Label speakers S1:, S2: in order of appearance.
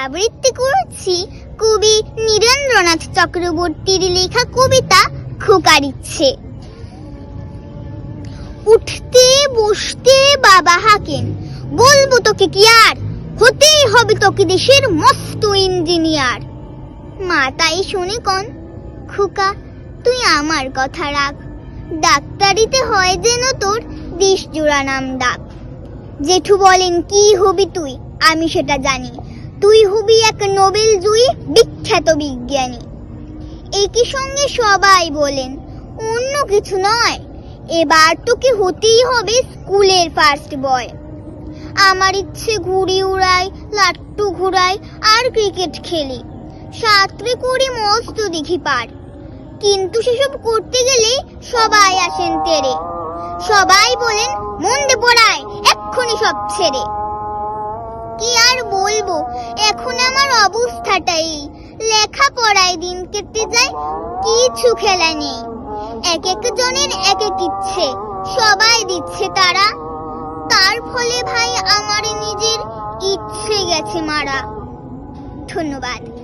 S1: আবৃত্তি করছি কবি নীরেন্দ্রনাথ চক্রবর্তীর লেখা কবিতা খোকার ইচ্ছে উঠতে, বসতে বাবা হাকেন। বলব তোকে কি আর? হতেই হবে তোকে দেশের মস্ত ইঞ্জিনিয়ার। মা তাই শুনে কন, খোকা, তুই আমার কথা রাখ। ডাক্তারিতে হয় যেন তোর দিশ জোড়া নাম ডাক। জেঠু বলেন, কি হবি তুই? আমি সেটা জানি। তুই হবি এক নোবেল জয়ী বিখ্যাত বিজ্ঞানী। একই সঙ্গে সবাই বলেন, অন্য কিছু নয়, এবার তোকে হতেই হবে স্কুলের ফার্স্ট বয় আমার ইচ্ছে ঘুড়ি উড়াই, লাট্টু ঘুরাই আর ক্রিকেট খেলি। সাঁতরে করি মস্ত দেখি পার। কিন্তু সেসব করতে গেলে সবাই আসেন তেরে। সবাই বলেন মন্দে পড়ায়, এক্ষুনি সব ছেড়ে। এখন আমার অবস্থাটাই। এই। লেখাপড়ায় দিন কেটে যায়, কিছু খেলা নেই। এক এক জনের এক এক ইচ্ছে, সবাই দিচ্ছে তারা। তার ফলে ভাই আমার নিজের ইচ্ছে গেছে মারা। ধন্যবাদ।